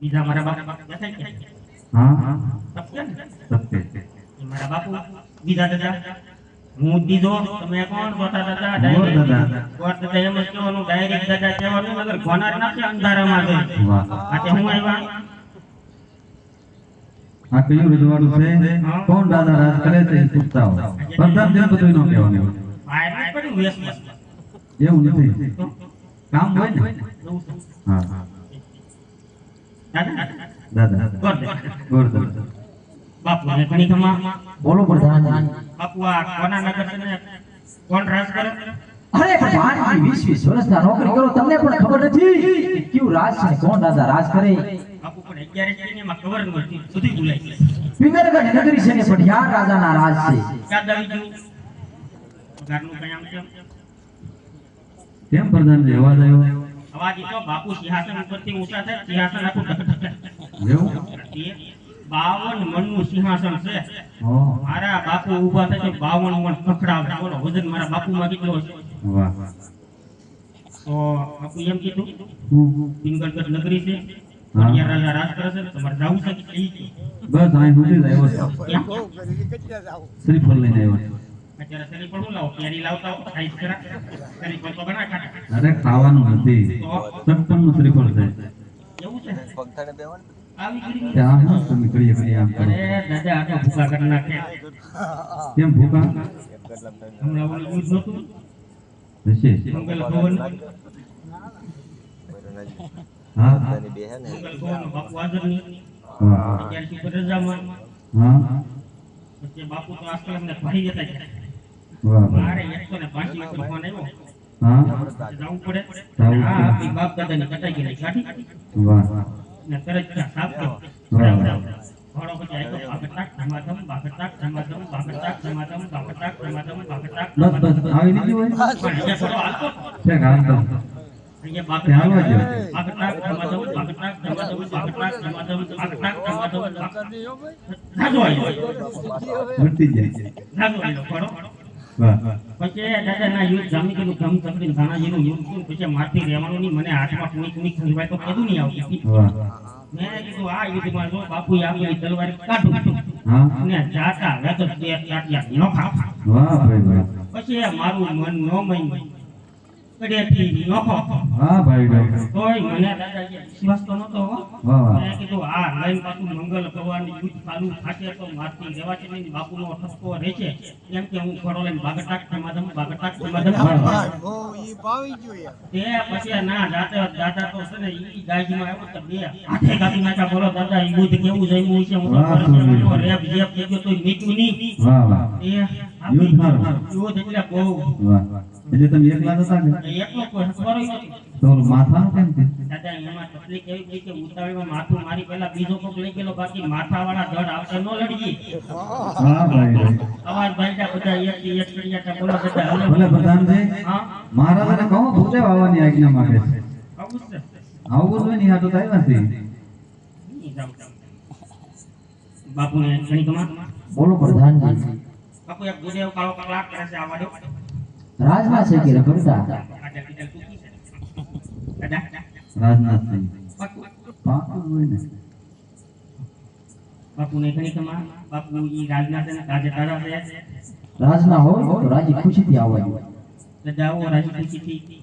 બીજા મારા બાપુ દેખાય કે હા સત્ય ને સત્ય એ મારા બાપુ બીજા દાદા હું બીજો તમે કોણ ગોતા દાદા ગોર ડાયરેક્ટ દાદા. ગોર દાદા એમ જ કહેવાનું ડાયરેક્ટ દાદા કહેવાનું મગર ગોનાર ના છે અંધારામાં ગઈ વાહ આજે હું આવ્યા આ કયું રજવાડું છે કોણ દાદા રાજ કરે છે એ પૂછતા હો પ્રધાન જેમ બધું ન કહેવાનું બહાર જ પડ્યું વેશમાં. એવું નથી તો કામ હોય ને જવું છું. હા દાદા દાદા ગોર દાદા. ગોરધન બાપુ ને ઘણી ખમા બોલો પ્રધાન. બાપુ આ કોના નગર કોણ રાજ કરે? અરે પ્રધાન વીસ વીસ વર્ષના નોકરી કરો તમને પણ ખબર નથી કયું રાજ છે કોણ રાજા રાજ કરે? બાપુ પણ અગિયાર છે એમાં ખબર નથી સુધી ભૂલાઈ ગઈ. નગરી છે ને પઢિયાર રાજાના રાજ છે. યાદ આવી ગયું? પગારનું કઈ આમ કેમ પ્રધાનજી અવાજ આવ્યો? અવાજ ઈ તો બાપુ સિંહાસન ઉપરથી ઊંચા થાય સિંહાસન આખું ઢક એવું એ બાવન મણનું સિંહાસન છે હો મારા બાપુ ઊભા થાય તો બાવન મણ ખખડાવે બોલો વજન મારા બાપુમાં કેટલો હશે વાહ તો બાપુ એમ કીધું હું પિંગલગઢ નગરી છે હા. અહીંયા રાજા રાજ કરે છે તમારે જાવું છે કે ઈ કે? બસ અહીં સુધી જ આવ્યો છું ક્યાં? શ્રીફળ લઈને આવ્યો અરે ખાવાનું નથી. સત્તમનું શ્રીફળ છે. છે? કેમ હા. બાપુ તો આજકાલ અમને જતા મારે એકસો ને પાંચી વખત ફોન આવ્યો. હા? જવું પડે. હા પડે. બાપ દાદાની કટાઈ ગયેલી કાઢી વાહ. ને તરત સાફ કરો બરાબર. ઘોડો પછી આવ્યો બાગટાક ધમાધમ બાગટાક ધમાધમ બાગટાક ધમાધમ બાગટાક ધમાધમ બાગટાક બસ બસ આવી નીકળી હોય? પણ અહીંયા ઘોડો હાલતો. છે અહીંયા તે બાગટાક દ્યો. ધમાધમ બાગટાક ધમાધમ બાગટાક ધમાધમ બાગટાક ધમાધમ જાજો આવ્યો મૂર્તિ જાય. જાજો આવ્યો ઘોડો. વાહ પછી દાદાના યુદ્ધ યુદ્ધ મારથી રહેવાનું નહીં મને હાથમાં કુણી કુણી ખંજવાય તો નહીં આવતી મેં કીધું આ યુદ્ધમાં જો બાપુ આપેલી તલવાર કાઢું. જાતા બે ચાટિયા વાહ પછી મારું મન નો મય કડેથી નોખો વાહ ભાઈ ભાઈ. તોય મને દાદાજી વિશ્વાસ તો નતો હો. વાહ વાહ. મેં કીધું આ લઈને પાછું મંગલ ભગવાનની યુદ્ધ ચાલુ થશે તો નહીં બાપુનો રહેશે. એમ કે હું ઘોડો લઈને બાગટાક ધમાધમ બાગટાક ધમાધમ તે પછી ના દાદા દાદા તો છે ને ઈ ગાયજીમાં આવ્યો તો બે હાથે કાપી નાખ્યા બોલો દાદા ઈ યુદ્ધ કેવું જમ્યું છે? હું તો વાહ, રેપ જેપ થઈ ગયો તોય મીઠું નહીં. વાહ વાહ. એ યુદ્ધ યુદ્ધ એટલે બહુ વાહ. એટલે તમે એકલા જ હતા કે એકલો કોઈ હસવારો નથી તો ઓલું માથાનું કેમ છે? દાદા એમાં તકલીફ એવી થઈ કે ઉતાવળમાં માથું મારી પહેલા બીજો કોક લઈ ગયેલો બાકી માથાવાળા દળ આપણે ન લડીએ વાહ ભાઈ ભાઈ. અવાજ ભાઈ બધા એક થી એક ચડિયા તા બોલો દાદા હલો. ભલે પ્રધાનજી હા? મહારાજાને કહો ભૂદેવ આવવાની આજ્ઞા માંગે છે. આવું છે? આવવું જોઈએ ને આ તો થાય નથી નહીં જાઉં, જાઉં. બાપુને ઘણી કમા બોલો પ્રધાનજી. બાપુ એક ગુદેવ કાળો કલાક કરે છે આવા દો રાજમાં છે કે રખડતા રાજનાથ તૂટી છે દાદા રાજનાથસિંહ. બાપુ પાકું ને. ઘણી કમા બાપુ ઈ રાજના છે ને કાજે તારા છે. રાજના હોય તો રાજી ખુશીથી આવવા તો આવો રાજી ખુશીથી.